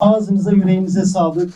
Ağzınıza yüreğinize sağlık.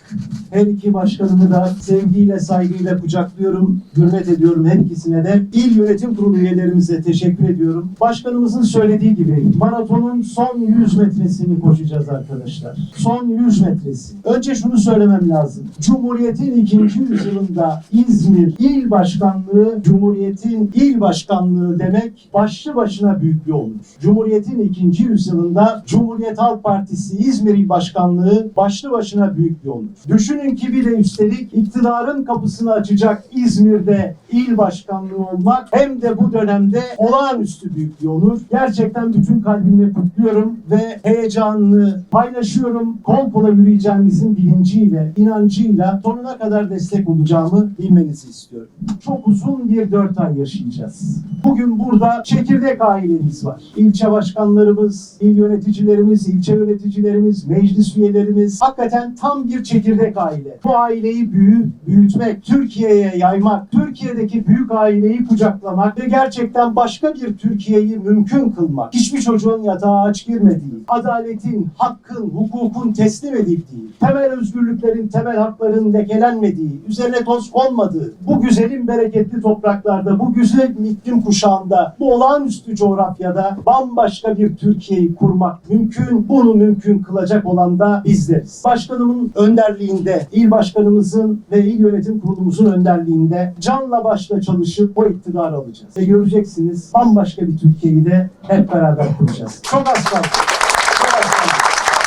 Her iki başkanımı da sevgiyle, saygıyla kucaklıyorum. Hürmet ediyorum her ikisine de. İl Yönetim Kurulu üyelerimize teşekkür ediyorum. Başkanımızın söylediği gibi maratonun son 100 metresini koşacağız arkadaşlar. Son 100 metresi. Önce şunu söylemem lazım. Cumhuriyet'in ikinci yüzyılında İzmir İl Başkanlığı, Cumhuriyet'in il başkanlığı demek başlı başına büyük bir onur. Cumhuriyet'in ikinci yüzyılında Cumhuriyet Halk Partisi İzmir İl Başkanlığı başlı başına büyük bir onur. Düşünün ki bir de üstelik iktidarın kapısını açacak İzmir'de il başkanlığı olmak hem de bu dönemde olağanüstü büyük bir onur. Gerçekten bütün kalbimle kutluyorum ve heyecanını paylaşıyorum. Kol kola yürüyeceğimizin bilinciyle, inancıyla sonuna kadar destek olacağımı bilmenizi istiyorum. Çok uzun bir dört ay yaşayacağız. Bugün burada çekirdek ailemiz var. İlçe başkanlarımız, il yöneticilerimiz, ilçe yöneticilerimiz, meclis üyelerimiz hakikaten tam bir çekirdek aile. Bu aileyi büyü, büyütmek, Türkiye'ye yaymak, Türkiye'deki büyük aileyi kucaklamak ve gerçekten başka bir Türkiye'yi mümkün kılmak. Hiçbir çocuğun yatağa aç girmediği, adaletin, hakkın, hukukun teslim edildiği, temel özgürlüklerin, temel hakların lekelenmediği, üzerine toz konmadığı, bu güzelim bereketli topraklarda, bu güzel iklim kuşağında, bu olağanüstü coğrafyada bambaşka bir Türkiye'yi kurmak mümkün. Bunu mümkün kılacak olan da bizleriz. Başkanımın önderliğinde, birlikte il başkanımızın ve il yönetim kurulumuzun önderliğinde canla başla çalışıp o iktidarı alacağız. Ve göreceksiniz bambaşka bir Türkiye'yi de hep beraber kuracağız. Çok az kaldı. Çok az kaldı.